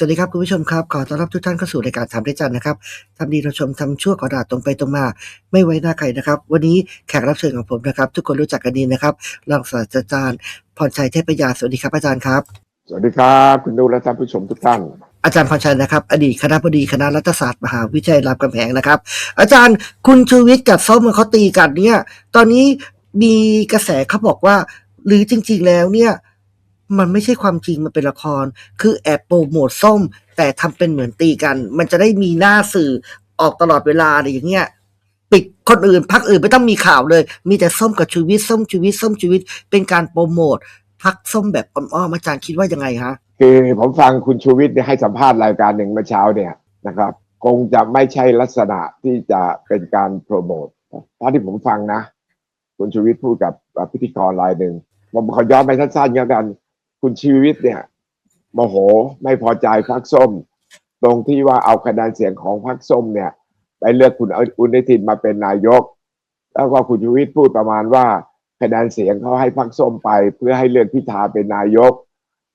สวัสดีครับคุณผู้ชมครับ ขอต้อนรับทุกท่านเข้าสู่รายการถามได้จันนะครับทำดีเราชมทำชั่วขอด่าตรงไปตรงมา ไม่ไว้หน้าใครนะครับ วันนี้แขกรับเชิญของผมนะครับ ทุกคนรู้จักกันดีนะครับรองศาสตราจารย์พรชัยเทพปัญญาสวัสดีครับอาจารย์ครับ สวัสดีครับคุณดูและท่านผู้ชมทุกท่านอาจารย์พรชัยนะครับ อดีตคณะบดีคณะรัฐศาสตร์มหาวิทยาลัยรามคำแหงนะครับ อาจารย์คุณชูวิทย์กับส้มเขาตีกันเนี่ย ตอนนี้มีกระแสเขาบอกว่า หรือจริง ๆ แล้วเนี่ย มันไม่ใช่ความจริงมันเป็นละคร คือแอบโปรโมทส้ม แต่ทำเป็นเหมือนตีกัน มันจะได้มีหน้าสื่อออกตลอดเวลาอะไรอย่างเงี้ยปิดคนอื่นพักอื่นไม่ต้องมีข่าวเลย มีแต่ส้มกับชูวิทย์ส้มชูวิทย์ส้มชูวิทย์เป็นการโปรโมทพักส้มแบบอ้อมๆอาจารย์คิดว่ายังไงฮะคือผมฟังคุณชูวิทย์ให้สัมภาษณ์รายการหนึ่งเมื่อเช้าเนี่ยนะครับ คงจะไม่ใช่ลักษณะที่จะเป็นการโปรโมทเท่าที่ผมฟังนะ คุณชูวิทย์พูดกับพิธีกรรายหนึ่งผมขอย้อนไปสั้นๆกัน คุณชูวิทย์เนี่ยโมโหไม่พอใจพักส้ม ตรงที่ว่าเอาคะแนนเสียงของพักส้มเนี่ยไปเลือกคุณอุณทินมาเป็นนายก แล้วก็คุณชูวิทย์พูดประมาณว่าคะแนนเสียงเขาให้พักส้มไป เพื่อให้เลือกพิธาเป็นนายก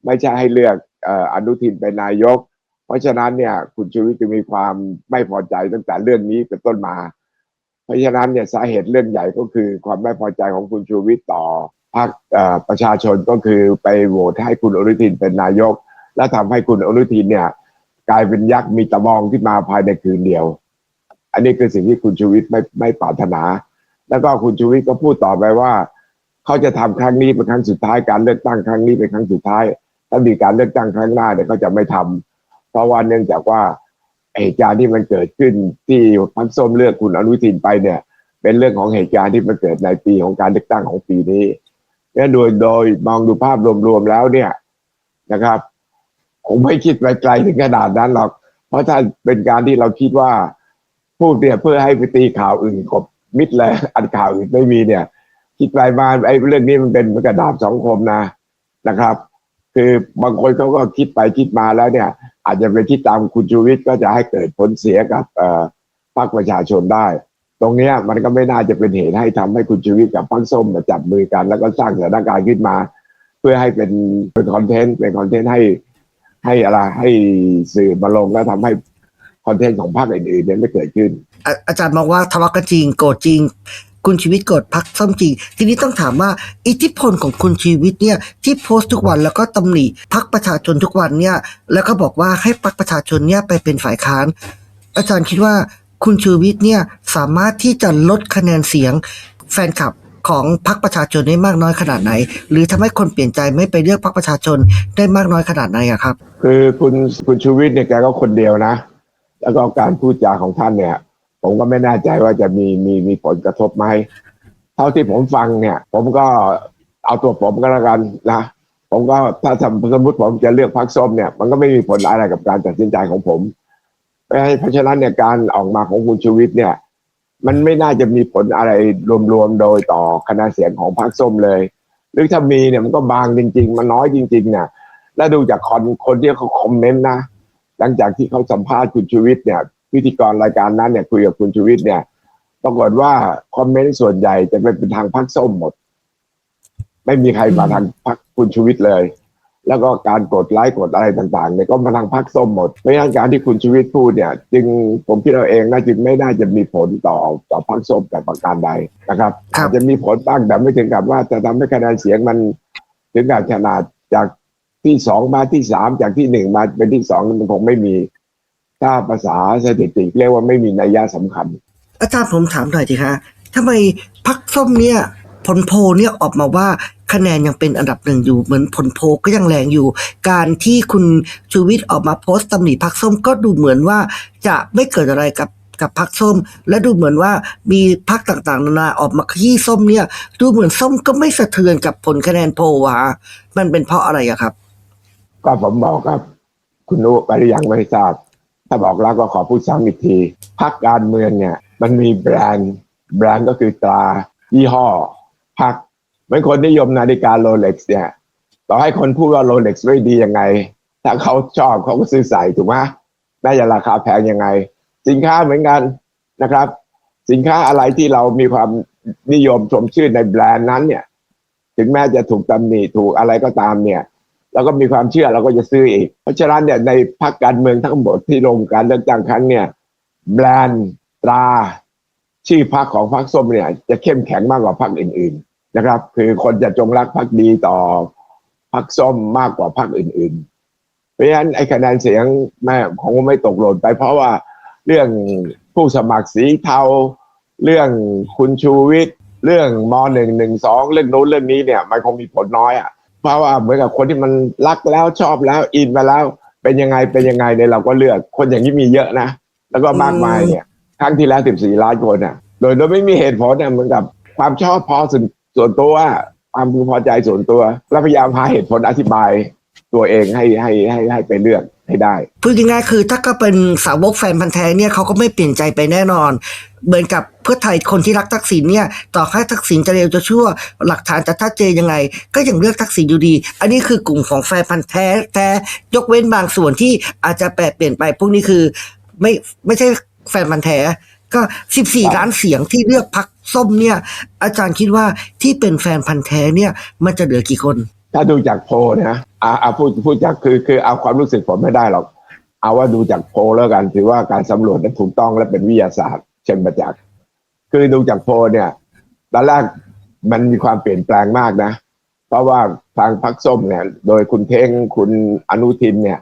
ไม่ใช่ให้เลือกเอ่ออนุทินเป็นนายก เพราะฉะนั้นเนี่ยคุณชูวิทย์จะมีความไม่พอใจตั้งแต่เรื่องนี้เป็นต้นมา เพราะฉะนั้นเนี่ยสาเหตุเรื่องใหญ่ก็คือความไม่พอใจของคุณชูวิทย์ต่อ พรรคประชาชนก็คือไปโหวตให้คุณอนุทินเป็นนายก และทำให้คุณอนุทินเนี่ย กลายเป็นยักษ์มีตะมองขึ้นมาภายในคืนเดียว อันนี้คือสิ่งที่คุณชูวิทย์ไม่ไม่ปรารถนา แล้วก็คุณชูวิทย์ก็พูดต่อไปว่า เขาจะทำครั้งนี้เป็นครั้งสุดท้ายการเลือกตั้งครั้งนี้เป็นครั้งสุดท้ายถ้ามีการเลือกตั้งครั้งหน้าเนี่ยเขาจะไม่ทำเพราะว่าเนื่องจากว่าเหตุการณ์ที่มันเกิดขึ้นที่พักส้มเลือกคุณอนุทินไปเนี่ย เป็นเรื่องของเหตุการณ์ที่มันเกิดในปีของการเลือกตั้งของปีนี้ เนี่ยโดยโดยมองดูภาพรวมๆแล้วเนี่ยนะครับคงไม่คิดไปไกลถึงขนาดนั้นหรอก เพราะถ้าเป็นการที่เราคิดว่าพูดเนี่ยเพื่อให้ไปตีข่าวอื่นกบมิดเลยอันข่าวอื่นไม่มีเนี่ย คิดไปมาไอ้เรื่องนี้มันเป็นกระดาบสองคมนะนะครับ คือบางคนเขาก็คิดไปคิดมาแล้วเนี่ย อาจจะไปคิดตามคุณชูวิทย์ก็จะให้เกิดผลเสียกับพรรคประชาชนได้ ตรงเนี้ยมันก็ไม่น่าจะเป็นเหตุให้ทำให้คุณชูวิทย์กับพรรคส้มมาจับมือกัน แล้วก็สร้างสถานการณ์ขึ้นมา เพื่อให้เป็นเป็นคอนเทนต์เป็นคอนเทนต์ให้ให้อะไรให้สื่อมาลงแล้วทำให้คอนเทนต์ของพรรคอื่นๆเนี่ยไม่เกิดขึ้นอาอาจารย์มองว่าทะเลาะกันจริงโกรธจริง คุณชีวิตโกรธพักส้มจริง ทีนี้ต้องถามว่าอิทธิพลของคุณชีวิตเนี่ยที่โพสต์ทุกวันแล้วก็ตำหนิพักประชาชนทุกวันเนี่ยแล้วก็บอกว่าให้พักประชาชนเนี่ยไปเป็นฝ่ายค้าน อาจารย์คิดว่า คุณชูวิทย์เนี่ยสามารถที่จะลดคะแนนเสียงแฟนคลับของพรรคประชาชนได้มากน้อยขนาดไหน หรือทำให้คนเปลี่ยนใจไม่ไปเลือกพรรคประชาชนได้มากน้อยขนาดไหนอะครับคือคุณคุณชูวิทย์เนี่ยแกก็คนเดียวนะ แล้วก็การพูดจาของท่านเนี่ย ผมก็ไม่แน่ใจว่าจะมีมีมีผลกระทบไหมเท่าที่ผมฟังเนี่ย ผมก็เอาตัวผมก็แล้วกันนะผมก็ถ้าสมสมมติผมจะเลือกพรรคส้มเนี่ย มันก็ไม่มีผลอะไรกับการตัดสินใจของผม เพราะฉะนั้นเนี่ยการออกมาของคุณชูวิทย์เนี่ย มันไม่น่าจะมีผลอะไรรวมๆโดยต่อคะแนนเสียงของพรรคส้มเลย หรือถ้ามีเนี่ยมันก็บางจริง ๆ มันน้อยจริงๆเนี่ยแล้วดูจากคนคนที่เขาคอมเมนต์นะ หลังจากที่เขาสัมภาษณ์คุณชูวิทย์เนี่ยพิธีกรรายการนั้นเนี่ยคุยกับคุณชูวิทย์เนี่ยปรากฏว่าคอมเมนต์ส่วนใหญ่จะเป็นทางพรรคส้มหมด ไม่มีใครมาทางพรรคคุณชูวิทย์เลย แล้วก็การกดไลค์กดอะไรต่างๆเนี่ยก็มาทางพรรคส้มหมดเพราะฉะนั้นการที่คุณชูวิทย์พูดเนี่ย จึงผมคิดเอาเองนะจึงไม่น่าจะมีผลต่อต่อพรรคส้มแต่ประการใดนะครับครับอาจจะมีผลบ้างแต่ไม่ถึงกับว่าจะทำให้คะแนนเสียงมัน ถึงกับขนาดจากที่สองมาที่สามจากที่หนึ่งมาเป็นที่สองมันคงไม่มีถ้าภาษาสถิติเรียกว่าไม่มีนัยยะสำคัญ อาจารย์ผมถามหน่อยสิคะทำไมพักส้มเนี่ย ผลโพเนี่ยออกมาว่าคะแนนยังเป็นอันดับหนึ่งอยู่เหมือนผลโพก็ยังแรงอยู่ การที่คุณชูวิทย์ออกมาโพสต์ตำหนิพักส้มก็ดูเหมือนว่าจะไม่เกิดอะไรกับกับพักส้ม และดูเหมือนว่ามีพักต่างๆ นานาออกมาขี้ส้มเนี่ย ดูเหมือนส้มก็ไม่สะเทือนกับผลคะแนนโพวะมันเป็นเพราะอะไรอะครับ ก็ผมบอกครับ คุณรู้ไปหรือยังไม่ทราบถ้าบอกแล้วก็ขอพูดซ้ำอีกทีพักการเมืองเนี่ย มันมีแบรนด์ แบรนด์ก็คือตรายี่ห้อ พักเหมือนคนนิยมนาฬิกาโรเล็กซ์เนี่ย ต่อให้คนพูดว่าโรเล็กซ์ไม่ดียังไง ถ้าเขาชอบเขาก็ซื้อใส่ถูกไหมแม้จะราคาแพงยังไง สินค้าเหมือนกันนะครับ สินค้าอะไรที่เรามีความนิยมชมชื่นในแบรนด์นั้นเนี่ย ถึงแม้จะถูกตำหนิถูกอะไรก็ตามเนี่ยแล้วก็มีความเชื่อเราก็จะซื้ออีก เพราะฉะนั้นเนี่ยในพรรคการเมืองทั้งหมดที่ลงการเลือกตั้งครั้งเนี่ยแบรนด์ตรา ชื่อพรรคของพรรคส้มเนี่ย จะเข้มแข็งมากกว่าพรรคอื่น ๆ นะครับ คือคนจะจงรักภักดีต่อพรรคส้มมากกว่าพรรคอื่น ๆ เพราะฉะนั้นไอ้คะแนนเสียงแม่คงไม่ตกหล่นไป เพราะว่าเรื่องผู้สมัครสีเทาเรื่องคุณชูวิทย์เรื่องมหนึ่งหนึ่งสองเรื่องโน้นเรื่องนี้เนี่ย มันคงมีผลน้อยอะเพราะว่าเหมือนกับคนที่มันรักแล้วชอบแล้วอินมาแล้ว เป็นยังไงเป็นยังไงเนี่ยเราก็เลือกคนอย่างนี้มีเยอะนะ แล้วก็มากมายเนี่ย ครั้งที่แล้ว 14 ล้านคนน่ะ โดยโดยไม่มีเหตุผลเนี่ยเหมือนกับความชอบพอส่วนส่วนตัวความพึงพอใจส่วนตัว แล้วพยายามหาเหตุผลอธิบายตัวเองให้ให้ให้ให้ไปเลือกให้ได้พูดง่ายๆคือถ้าก็เป็นสาวกแฟนพันธ์แท้เนี่ยเขาก็ไม่เปลี่ยนใจไปแน่นอน เหมือนกับเพื่อไทยคนที่รักทักษิณเนี่ย ต่อให้ทักษิณจะเร็วจะชั่ว หลักฐานจะชัดเจนยังไง ก็ยังเลือกทักษิณอยู่ดี อันนี้คือกลุ่มของแฟนพันธ์แท้แท้ยกเว้นบางส่วนที่อาจจะแปรเปลี่ยนไปพวกนี้คือไม่ไม่ใช่ แฟนพันธ์แท้ก็ 14 ล้านเสียงที่เลือกพักส้มเนี่ย อาจารย์คิดว่าที่เป็นแฟนพันธ์แท้เนี่ย มันจะเหลือกี่คน ถ้าดูจากโพลนะอ่าอ่าพูดพูดจากคือคือเอาความรู้สึกผมไม่ได้หรอก เอาว่าดูจากโพลแล้วกันถือว่าการสำรวจนั้นถูกต้องและเป็นวิทยาศาสตร์ เช่นประจักษ์คือดูจากโพลเนี่ยตอนแรกมันมีความเปลี่ยนแปลงมากนะ เพราะว่าทางพรรคส้มเนี่ย โดยคุณเท้งคุณอนุทินเนี่ย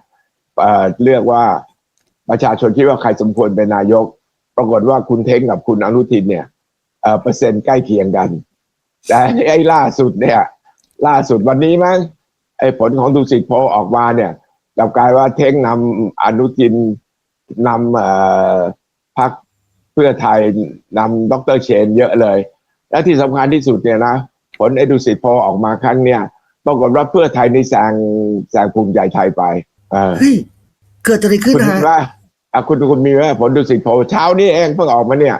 เอ่อเลือกว่า ประชาชนคิดว่าใครสมควรเป็นนายก ปรากฏว่าคุณเท้งกับคุณอนุทินเนี่ยเปอร์เซ็นต์ใกล้เคียงกัน แต่ไอ้ล่าสุดเนี่ย ล่าสุดวันนี้มั้งไอ้ผลของดูสิตโพออกมาเนี่ยกลับกลายว่าเท้งนำอนุทินนำเอ่อพักเพื่อไทยนำดรเชนเยอะเลย และที่สำคัญที่สุดเนี่ยนะผลไอ้ดูสิตโพออกมาครั้งเนี่ยปรากฏว่าเพื่อไทยในแซงแซงภูมิใจไทยไป เออ เฮ้ยเกิดอะไรขึ้นคุณนะเห็นฮะว่าอะคุณคุณมีไหมผลดูสิตโพลเช้านี้เองเพิ่งออกมาเนี่ย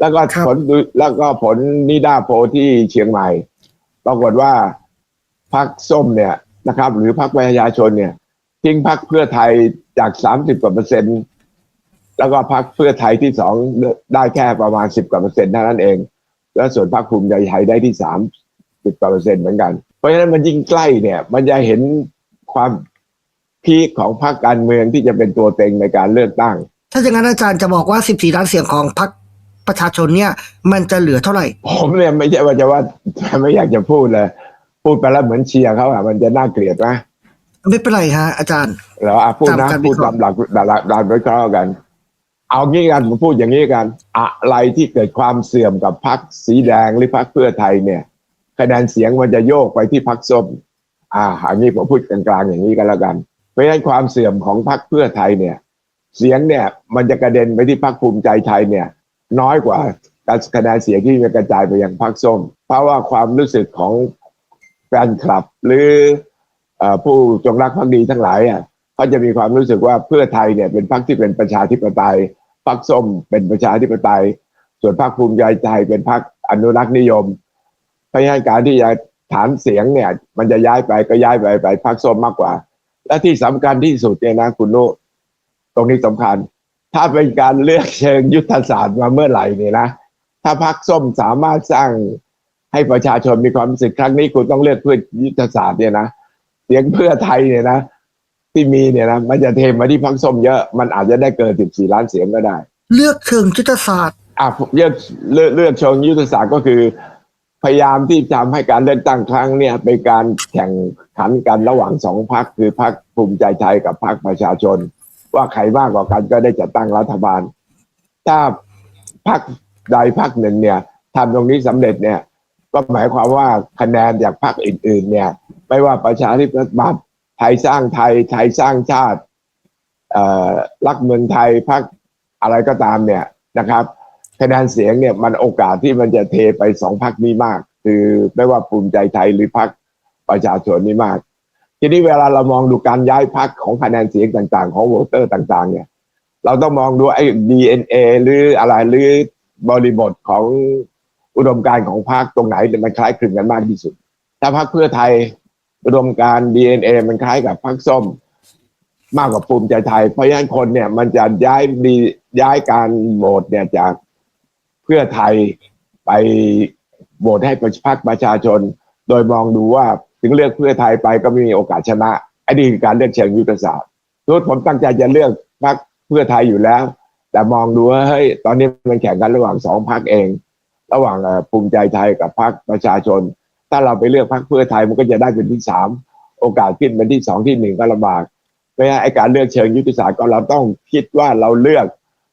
แล้วก็ครับผลดูแล้วก็ผลนิด้าโพลที่เชียงใหม่ ปรากฏว่าพรรคส้มเนี่ยนะครับ หรือพรรคประชาชนเนี่ย ทิ้งพรรคเพื่อไทยจากสามสิบกว่าเปอร์เซ็นต์แล้วก็พรรคเพื่อไทยที่สองได้แค่ประมาณสิบกว่าเปอร์เซ็นต์เท่านั้นเอง แล้วส่วนพรรคภูมิใจไทยได้ที่สามสิบกว่าเปอร์เซ็นต์เหมือนกัน เพราะฉะนั้นมันยิ่งใกล้เนี่ย มันจะเห็นความ พีคของพรรคการเมืองที่จะเป็นตัวเต็งในการเลือกตั้ง ถ้าอย่างนั้นอาจารย์จะบอกว่า 14 ล้านเสียงของพรรคประชาชนเนี่ย มันจะเหลือเท่าไหร่ ผมเนี่ยไม่ใช่ว่าจะว่าไม่อยากจะพูดเลย พูดไปแล้วเหมือนเชียร์เขาอะมันจะน่าเกลียดไหมไม่เป็นไรฮะอาจารย์แล้วอะพูดนะตามการวิพูดเคราะตาห์มหลักหลักหลักหลักวิเคราะห์กัน เอางี้กันผมพูดอย่างนี้กัน อะไรที่เกิดความเสื่อมกับพรรคสีแดงหรือพรรคเพื่อไทยเนี่ยคะแนนเสียงมันจะโยกไปที่พรรคส้มอ่าอันนี้ผมพูดกลางๆอย่างนี้กันแล้วกัน เพราะฉะนั้นความเสื่อมของพรรคเพื่อไทยเนี่ย เสียงเนี่ยมันจะกระเด็นไปที่พรรคภูมิใจไทยเนี่ย น้อยกว่าการคะแนนเสียงที่จะกระจายไปยังพรรคส้ม เพราะว่าความรู้สึกของแฟนคลับหรืออผู้จงรักภักดีทั้งหลายอะเขาจะมีความรู้สึกว่าเพื่อไทยเนี่ยเป็นพรรคที่เป็นประชาธิปไตยพรรคส้มเป็นประชาธิปไตย ส่วนพรรคภูมิใจไทยเป็นพรรคอนุรักษ์นิยมเพราะงั้นการที่จะฐานเสียงเนี่ย มันจะย้ายไปก็ย้ายไปไปพรรคส้มมากกว่า และที่สำคัญที่สุดเนี่ยนะคุณนุตรงนี้สำคัญ ถ้าเป็นการเลือกเชิงยุทธศาสตร์มาเมื่อไหร่เนี่ยนะถ้าพรรคส้มสามารถสร้างให้ประชาชนมีความรู้สึกครั้งนี้คุณต้องเลือกเพื่อยุทธศาสตร์เนี่ยนะเสียงเพื่อไทยเนี่ยนะที่มีเนี่ยนะมันจะเทมาที่พรรคส้มเยอะมันอาจจะได้เกิน14ล้านเสียงก็ได้ เลือกเชิงยุทธศาสตร์อะเลือกเลือกเลือกเชิงยุทธศาสตร์ก็คือ พยายามที่จะทำให้การเลือกตั้งครั้งเนี่ยเป็นการแข่งขันกันระหว่างสองพรรคคือพรรคภูมิใจไทยกับพรรคประชาชน ว่าใครมากกว่ากันก็ได้จัดตั้งรัฐบาล ถ้าพรรคใดพรรคหนึ่งเนี่ยทำตรงนี้สำเร็จเนี่ย ก็หมายความว่าคะแนนจากพรรคอื่น ๆ เนี่ย ไม่ว่าประชาธิปัตย์ไทยสร้างไทยไทยสร้างชาติรักเมืองไทยพรรคอะไรก็ตามเนี่ยนะครับ คะแนนเสียงเนี่ยมันโอกาสที่มันจะเทไปสองพรรคนี้มาก คือไม่ว่าภูมิใจไทยหรือพรรคประชาชนนี่มาก ทีนี้เวลาเรามองดูการย้ายพรรคของคะแนนเสียงต่างๆ ของโหวตเตอร์ต่าง ๆ เนี่ย เราต้องมองดูไอ้ DNA หรืออะไรหรือบริบทของอุดมการณ์ของพรรคตรงไหนเนี่ยมันคล้ายคลึงกันมากที่สุด ถ้าพรรคเพื่อไทยอุดมการณ์ DNA มันคล้ายกับพรรคส้ม มากกว่าภูมิใจไทย เพราะฉะนั้นคนเนี่ยมันจะย้ายดีย้ายการโหวตเนี่ยจาก เพื่อไทยไปโหวตให้พรรคประชาชน โดยมองดูว่าถึงเลือกเพื่อไทยไปก็ไม่มีโอกาสชนะไอ้นี่คือการเลือกเชิงยุทธศาสตร์ทุกผมตั้งใจจะเลือกพรรคเพื่อไทยอยู่แล้ว แต่มองดูว่าเฮ้ยตอนนี้มันแข่งกันระหว่างสองพรรคเอง ระหว่างภูมิใจไทยกับพรรคประชาชน ถ้าเราไปเลือกพรรคเพื่อไทยมันก็จะได้เป็นที่สามโอกาสขึ้นเป็นที่สองที่หนึ่งก็ลำบากเพราะฉะนั้นไอ้การเลือกเชิงยุทธศาสตร์ก็เราต้องคิดว่าเราเลือก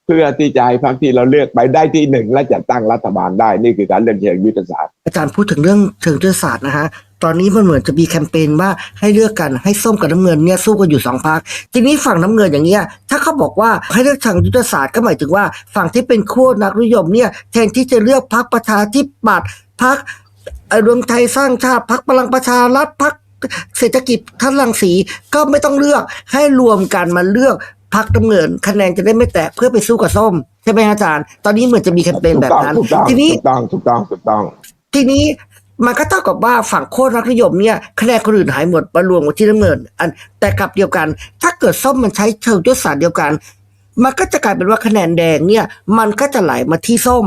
เพื่อที่จะให้พรรคที่เราเลือกไปได้ที่หนึ่งและจัดตั้งรัฐบาลได้นี่คือการเลือกเชิงยุทธศาสตร์ อาจารย์พูดถึงเรื่องเชิงยุทธศาสตร์นะฮะตอนนี้มันเหมือนจะมีแคมเปญว่าให้เลือกกันให้ส้มกับน้ำเงินเนี่ยสู้กันอยู่สองพักทีนี้ฝั่งน้ำเงินอย่างเงี้ยถ้าเขาบอกว่าให้เลือกทางยุทธศาสตร์ก็หมายถึงว่าฝั่งที่เป็นขั้วนักนิยมเนี่ยแทนที่จะเลือกพักประชาธิปัตย์พักรวมไทยสร้างชาติพักพลังประชารัฐพักเศรษฐกิจท่านรังสีก็ไม่ต้องเลือกให้รวมกันมาเลือก พักน้ำเงินคะแนนจะได้ไม่แตกเพื่อไปสู้กับส้มใช่ไหมอาจารย์ ตอนนี้เหมือนจะมีแคมเปญแบบนั้นถูกต้องทีนี้ถูกต้องถูกต้องถูกต้อง ทีนี้มันก็เท่ากับว่าฝั่งโคตรรักนิยมเนี่ยคะแนนคนอื่นหายหมดมารวมกับที่น้ำเงิน อันแต่กลับเดียวกัน ถ้าเกิดส้มมันใช้เชิงยุทธศาสตร์เดียวกัน มันก็จะกลายเป็นว่าคะแนนแดงเนี่ย มันก็จะไหลมาที่ส้ม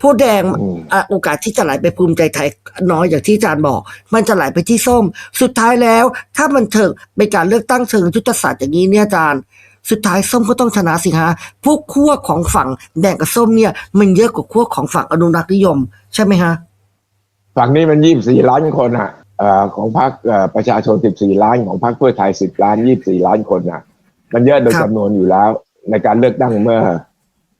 ผู้แดงอืมอะโอกาสที่จะไหลไปภูมิใจไทยน้อยอย่างที่อาจารย์บอก มันจะไหลไปที่ส้ม สุดท้ายแล้ว ถ้ามันเถิงเป็นการเลือกตั้งเชิงยุทธศาสตร์อย่างนี้เนี่ยอาจารย์ สุดท้ายส้มก็ต้องชนะสิฮะ พวกขั้วของฝั่งแดงกับส้มเนี่ย มันเยอะกว่าขั้วของฝั่งอนุรักษ์นิยม ใช่ไหมฮะ ฝั่งนี้มันยี่สี่ล้านคนอะเอ่อของพรรคเอ่อประชาชนสิบสี่ล้านของพรรคเพื่อไทยสิบล้านยี่สี่ล้านคนอะ มันเยอะโดยครับจำนวนอยู่แล้ว ในการเลือกตั้งเมื่อ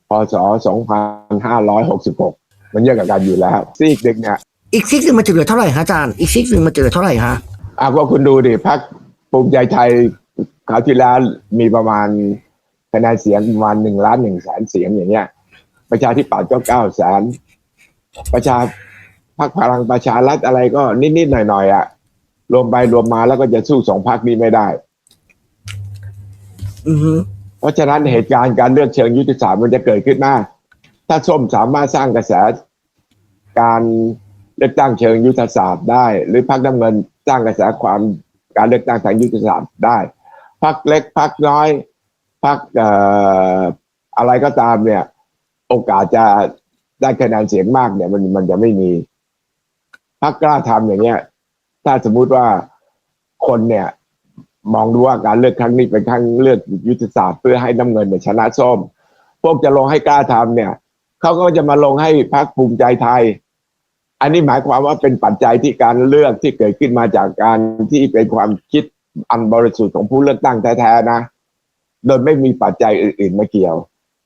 พศสองพันห้าร้อยหกสิบหกมันเยอะกับกันอยู่แล้วซีกเด็กเนี่ยอีกซิกหนึ่งมันจะเหลือเท่าไหร่ฮะอาจารย์อีกซิกหนึ่งมันจะเหลือเท่าไหร่ฮะอะก็คุณดูดิพรรคภูมิใจไทย คราวที่แล้วมีประมาณคะแนนเสียงประมาณหนึ่งล้านหนึ่งแสนเสียงอย่างเงี้ย ประชาธิปัตย์ก็เก้าแสนประชาพรรคพลังประชารัฐอะไรก็นิดๆหน่อยๆอะรวมไปรวมมาแล้วก็จะสู้สองพรรคนี้ไม่ได้อือฮึเพราะฉะนั้นเหตุการณ์การเลือกเชิงยุทธศาสตร์มันจะเกิดขึ้นมาถ้าส้มสามารถสร้างกระแสการเลือกตั้งเชิงยุทธศาสตร์ได้ หรือพรรคน้ำเงินสร้างกระแสความการเลือกตั้งทางยุทธศาสตร์ได้ พรรคเล็กพรรคน้อยพรรคเอ่ออะไรก็ตามเนี่ย โอกาสจะได้คะแนนเสียงมากเนี่ย มันมันจะไม่มีพรรคกล้าทำอย่างเงี้ย ถ้าสมมุติว่าคนเนี่ย มองดูว่าการเลือกครั้งนี้เป็นครั้งเลือกยุทธศาสตร์เพื่อให้น้ำเงินเนี่ยชนะส้ม พวกจะลงให้กล้าทำเนี่ยเขาก็จะมาลงให้พรรคภูมิใจไทย อันนี้หมายความว่าเป็นปัจจัยที่การเลือกที่เกิดขึ้นมาจากการที่เป็นความคิด อันบริสุทธิ์ของผู้เลือกตั้งแท้ๆนะ โดยไม่มีปัจจัยอื่น ๆ มาเกี่ยว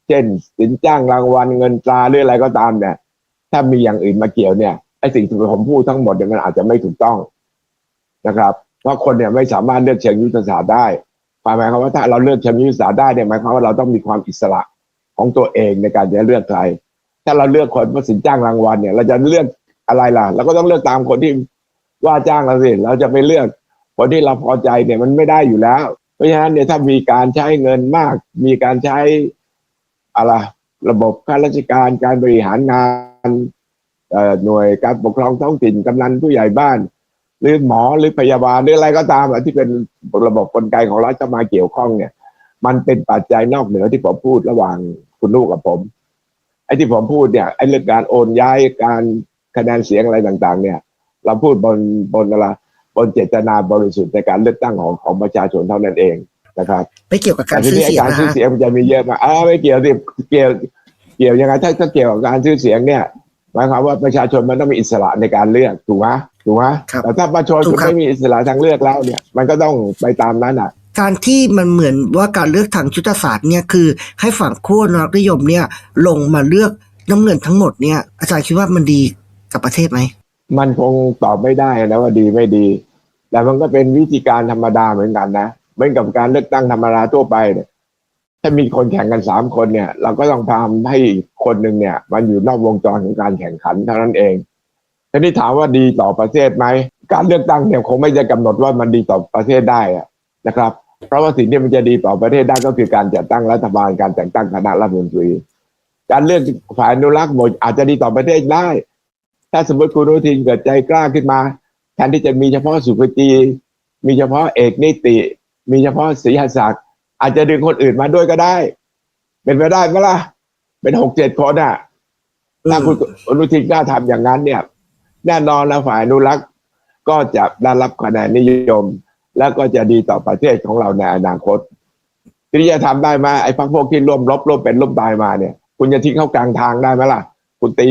เช่น สินจ้างรางวัลเงินตราหรืออะไรก็ตามเนี่ย ถ้ามีอย่างอื่นมาเกี่ยวเนี่ยไอ้สิ่งที่ผมพูดทั้งหมดเนี่ยมันอาจจะไม่ถูกต้องนะครับ เพราะคนเนี่ยไม่สามารถเลือกเชิงยุทธศาสตร์ได้หมายความว่าถ้าเราเลือกเชิงยุทธศาสตร์ได้เนี่ยหมายความว่าเราต้องมีความอิสระของตัวเองในการจะเลือกใคร ถ้าเราเลือกคนว่าสินจ้างรางวัลเนี่ย เราจะเลือกอะไรล่ะเราก็ต้องเลือกตามคนที่ว่าจ้างเราสิ เราจะไปเลือก คนที่เราพอใจเนี่ยมันไม่ได้อยู่แล้ว เพราะฉะนั้นเนี่ยถ้ามีการใช้เงินมาก มีการใช้อะไรระบบข้าราชการการบริหารงานหน่วยการปกครองท้องถิ่นกำนันผู้ใหญ่บ้าน หรือหมอหรือพยาบาลหรืออะไรก็ตามอะที่เป็นระบบกลไกของรัฐจะมาเกี่ยวข้องเนี่ย มันเป็นปัจจัยนอกเหนือที่ผมพูดระหว่างคุณลูกกับผมไอ้ที่ผมพูดเนี่ยไอ้เรื่องการโอนย้ายการคะแนนเสียงอะไรต่าง ๆ เนี่ย เราพูดบนบนอะไร บนเจตนาบริสุทธิ์ในการเลือกตั้งของของประชาชนเท่านั้นเองนะครับไม่เกี่ยวกับกาแต่รทีซื้อนี้ไอ้เสียงการนะซื้อฮะเสียงมันจะมีเยอะมากอ่าไม่เกี่ยวสิเกี่ยวเกี่ยวยังไงถ้าถ้าเกี่ยวกับการซื้อเสียงเนี่ยหมายความว่าประชาชนมันต้องมีอิสระในการเลือกถูกไหมถูกไหมครับแต่ถ้าประชาชนถูกครับไม่มีอิสระทางเลือกแล้วเนี่ย มันก็ต้องไปตามนั้นอะการที่มันเหมือนว่าการเลือกทางยุทธศาสตร์เนี่ยคือให้ฝั่งขั้วนักนิยมเนี่ย ลงมาเลือกน้ำเงินทั้งหมดเนี่ยอาจารย์คิดว่ามันดีกับประเทศไหมมันคงตอบไม่ได้นะว่าดีไม่ดี แต่มันก็เป็นวิธีการธรรมดาเหมือนกันนะเหมือนกับการเลือกตั้งธรรมดาทั่วไปเนี่ยถ้ามีคนแข่งกันสามคนเนี่ย เราก็ต้องพามให้คนหนึ่งเนี่ย มันอยู่นอกวงจรของการแข่งขันเท่านั้นเองทีนี้ถามว่าดีต่อประเทศไหมการเลือกตั้งเนี่ยคงไม่จะกำหนดว่ามันดีต่อประเทศได้อะนะครับ เพราะว่าสิ่งที่มันจะดีต่อประเทศได้ก็คือการจัดตั้งรัฐบาลการแต่งตั้งคณะรัฐมนตรี การเลือกฝ่ายอนุรักษ์หมดอาจจะดีต่อประเทศได้ ถ้าสมมติคุณอนุทินเกิดใจกล้าขึ้นมา แทนที่จะมีเฉพาะสุภจีมีเฉพาะเอกนิติ มีเฉพาะศรีหศักดิ์อาจจะดึงคนอื่นมาด้วยก็ได้ เป็นไปได้ไหมล่ะ เป็นหกเจ็ดคนอะถ้าคุณอนุทินกล้าทำอย่างนั้นเนี่ย แน่นอนนะฝ่ายอนุรักษ์ก็จะได้รับคะแนนนิยม แล้วก็จะดีต่อประเทศของเราในอนาคตทีนี้จะทำได้ไหมไอ้พรรคพวกที่ร่วมรบร่วมเป็นร่วมตายมาเนี่ย คุณจะทิ้งเข้ากลางทางได้ไหมล่ะ คุณตี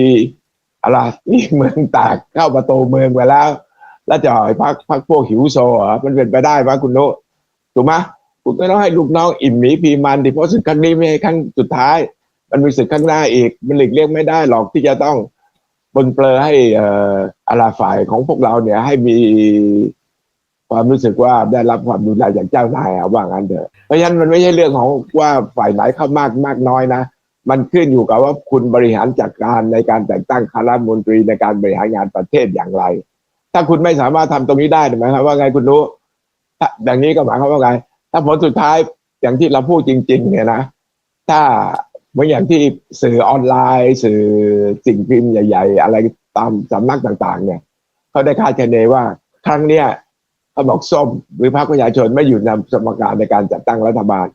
อะไรนี่เมืองตากเข้าประตูเมืองไปแล้ว แล้วจะไอ้พรรคพรรคพวกหิวโซเหรอมันเป็นไปได้ไหมคุณโนถูกไหมคุณก็ต้องให้ลูกน้องอิ่มหมีพีมันดิเพราะศึกครั้งนี้ไม่ใช่ครั้งสุดท้าย มันมีศึกข้างหน้าอีก มันหลีกเลี่ยงไม่ได้หรอกที่จะต้องบนเปลอให้อ่าลาฝ่ายของพวกเราเนี่ยให้มีความรู้สึกว่าได้รับความดูแลจากเจ้านายอะว่างั้นเถอะเพราะฉะนั้นมันไม่ใช่เรื่องของว่าฝ่ายไหนเข้ามากมากน้อยนะ มันขึ้นอยู่กับว่าคุณบริหารจัดการในการแต่งตั้งคณะมนตรีในการบริหารงานประเทศอย่างไร ถ้าคุณไม่สามารถทำตรงนี้ได้หมายความว่าไงคุณรู้อย่างนี้ก็หมายความว่าไง ถ้าผลสุดท้ายอย่างที่เราพูดจริง ๆ เนี่ยนะ ถ้าเหมือนอย่างที่สื่อออนไลน์ สื่อสิ่งพิมพ์ใหญ่ ๆ อะไรตามสำนักต่าง ๆ เนี่ยเขาได้คาดคะเนว่า ครั้งเนี้ยเขาบอกส้มหรือพรรคประชาชนไม่อยู่ในสมการในการจัดตั้งรัฐบาล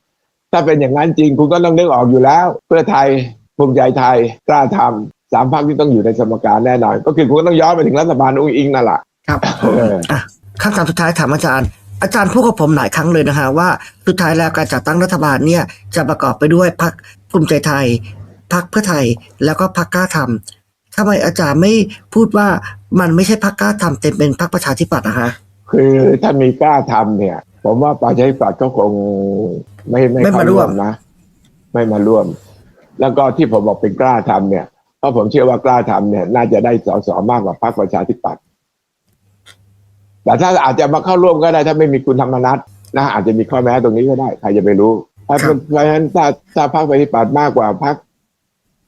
ถ้าเป็นอย่างนั้นจริง คุณก็ต้องนึกออกอยู่แล้ว เพื่อไทยภูมิใจไทยกล้าทำสามพรรคที่ต้องอยู่ในสมการแน่นอน ก็คือคุณก็ต้องย้อนไปถึงรัฐบาลอุ้งอิงนั่นแหละ ครับเอออะคำถามสุดท้ายถามอาจารย์ อาจารย์พูดกับผมหลายครั้งเลยนะฮะว่าสุดท้ายแล้วการจัดตั้งรัฐบาลเนี่ยจะประกอบไปด้วยพรรคภูมิใจไทยพรรคเพื่อไทยแล้วก็พรรคกล้าทำทำไมอาจารย์ไม่พูดว่ามันไม่ใช่พรรคกล้าทำแต่เป็นพรรคประชาธิปัตย์นะคะคือถ้ามีกล้าทำเนี่ย ผมว่าประชาธิปัตย์ก็คงไม่ไม่ไม่เข้ามาร่ร่ววมมนะ ไม่มาร่วม แล้วก็ที่ผมบอกเป็นกล้าทำเนี่ยเพราะผมเชื่อว่ากล้าทำเนี่ย น่าจะได้สสมากกว่าพรรคประชาธิปัตย์ แต่ถ้าอาจจะมาเข้าร่วมก็ได้ถ้าไม่มีคุณธรรมนัฐนะอาจจะมีข้อแม้ตรงนี้ก็ได้ใครจะไปรู้ถ้าเป็นเพราะฉะนั้นถ้าถ้าพรรคประชาธิปัตย์มากกว่าพรรค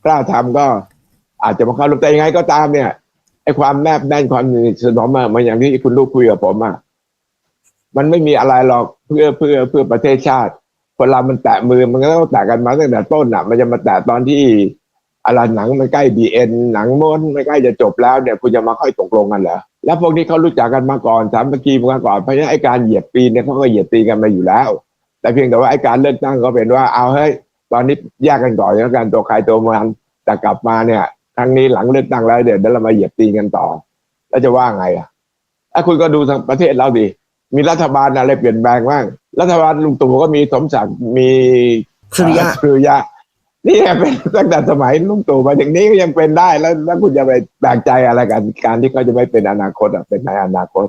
กล้าทำก็อาจจะมาเข้าร่วมแต่ยังไงก็ตามเนี่ยไอ้ความแนบแน่นความสนิทสนมอะมันอย่างที่คุณลูกคุยกับผมอะมันไม่มีอะไรหรอกเพื่อเพื่อเพื่อประเทศชาติ คนเรามันแตะมือมันก็ต้องแตะกันมาตั้งแต่ต้นอะ มันจะมาแตะตอนที่อะไรหนังมันใกล้ดีเอ็นหนังม้วนมันใกล้จะจบแล้วเนี่ยคุณจะมาค่อยตกลงกันเหรอ แล้วพวกนี้เขารู้จักกันมาก่อนสามเมื่อกี้มาก่อนเพราะฉะนั้นไอ้การเหยียบปีนเนี่ยเขาก็เหยียบตีกันมาอยู่แล้ว แต่เพียงแต่ว่าไอ้การเลือกตั้งก็เป็นว่าเอาเฮ้ยตอนนี้แยกกันก่อนแล้วกันตัวใครตัวมันแต่กลับมาเนี่ยครั้งนี้หลังเลือกตั้งแล้วเดี๋ยวเดี๋ยวเรามาเหยียบตีกันต่อ แล้วจะว่าไงอะถ้าคุณก็ดูทางประเทศเราดิมีรัฐบาลอะไรเปลี่ยนแปลงบ้างรัฐบาลลุงตู่ก็มีสมศักดิ์มีสุริยะสุริยะ นี่เป็นตั้งแต่สมัยลุงตู่มาถึงนี้ก็ยังเป็นได้แล้วแล้วคุณจะไปแปลกใจอะไรกันการที่เขาจะไม่เป็นอนาคตอะเป็นในอนาคต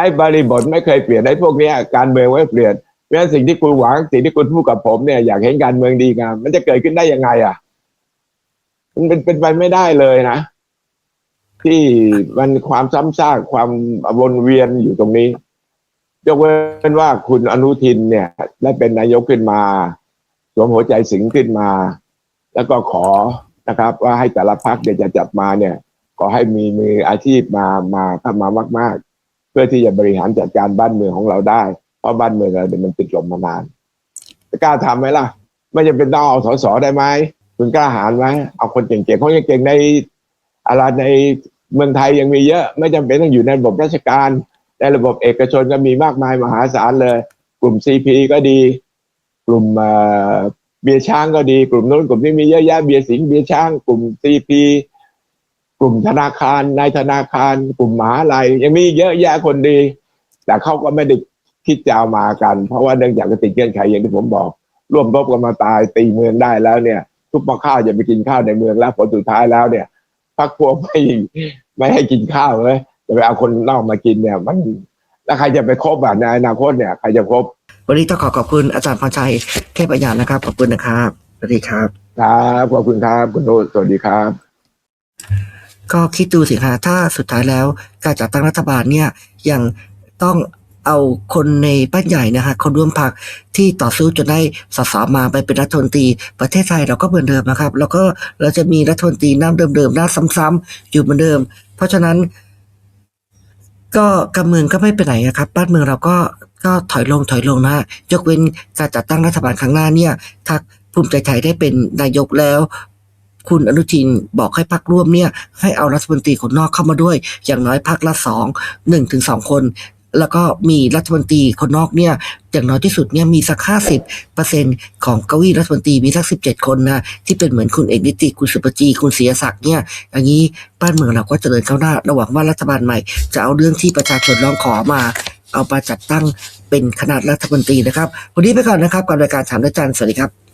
ไอ้บริบทไม่เคยเปลี่ยนไอ้พวกนี้การเมืองไม่เปลี่ยนเพราะฉะนั้นสิ่งที่คุณหวังสิ่งที่คุณพูดกับผมเนี่ยอยากเห็นการเมืองดีงามมันจะเกิดขึ้นได้ยังไง อะ มันเป็นเป็นไปไม่ได้เลยนะที่มันความซ้ำซากความวนเวียนอยู่ตรงนี้ยกเว้นว่าคุณอนุทินเนี่ย ได้เป็นนายกขึ้นมา วมหัวใจสิงขึ้นมา แล้วก็ขอนะครับ ว่าให้แต่ละพักเดี๋ยวจะจัดมาเนี่ย ขอให้มีมืออาชีพมามาเข้ามามาก ๆ เพื่อที่จะบริหารจัดการบ้านเมืองของเราได้ เพราะบ้านเมืองเราเนี่ยมันติดลมมานานจะกล้าทำไหมล่ะ ไม่จำเป็นต้องเอาสสได้ไหมคุณกล้าหาญไหมเอาคนเก่งๆเขายังเก่งในอะไรในเมืองไทยยังมีเยอะ ไม่จำเป็นต้องอยู่ในระบบราชการในระบบเอกชนก็มีมากมายมหาศาลเลย กลุ่มซีพีก็ดี กลุ่มเบียร์ช้างก็ดีกลุ่มโน้นกลุ่มนี้มีเยอะแยะเบียร์สิงเบียร์ช้างกลุ่มซีพีกลุ่มธนาคารนายธนาคาร กลุ่มมหาลัยยังมีเยอะแยะคนดี แต่เขาก็ไม่ได้คิดจะเอามากัน เพราะว่าเนื่องจากติดเงื่อนไขอย่างที่ผมบอก ร่วมรบกันมาตายตีเมืองได้แล้วเนี่ย ทุกปอข้าวจะไปกินข้าวในเมืองแล้วผลสุดท้ายแล้วเนี่ยพักพวกไม่ไม่ให้กินข้าวเลยจะไปเอาคนนอกมากินเนี่ย มัน แล้วใครจะไปคบอะในอนาคตเนี่ยใครจะคบวันนี้ต้องขอขอบคุณอาจารย์พรชัยเทพปัญญานะครับ ขอบคุณนะครับสวัสดีครับครับขอบคุณครับคุณโนตสวัสดีครับ ก็คิดดูสิคะถ้าสุดท้ายแล้วการจัดตั้งรัฐบาลเนี่ยยังต้องเอาคนในบ้านใหญ่นะคะคนร่วมพรรคที่ต่อสู้จนได้สสมาไปเป็นรัฐมนตรีประเทศไทยเราก็เหมือนเดิมนะครับ แล้วก็เราจะมีรัฐมนตรีหน้าเดิมๆหน้าซ้ำๆอยู่เหมือนเดิม เพราะฉะนั้น ก็การเมืองก็ไม่ไปไหนนะครับ บ้านเมืองเราก็ก็ถอยลงถอยลงนะฮะยกเว้นการจัดตั้งรัฐบาลครั้งหน้าเนี่ยถ้าภูมิใจไทยได้เป็นนายกแล้ว คุณอนุทินบอกให้พักร่วมเนี่ยให้เอารัฐมนตรีคนนอกเข้ามาด้วย อย่างน้อยพักละสองหนึ่งถึงสองคน แล้วก็มีรัฐมนตรีคนนอกเนี่ยอย่างน้อยที่สุดเนี่ยมีสักห้าสิบเปอร์เซ็นของเก้าอี้รัฐมนตรีมีสักสิบเจ็ดคนนะที่เป็นเหมือนคุณเอกนิติคุณสุปจีคุณเสียศักดิ์เนี่ยอย่างนี้บ้านเมืองเราก็เจริญก้าวหน้าระหวังว่ารัฐบาลใหม่ จะเอาเรื่องที่ประชาชนร้องขอมา เอามาจัดตั้งเป็นคณะรัฐมนตรีนะครับวันนี้ไปก่อนนะครับกับรายการถามอาจารย์สวัสดีครับ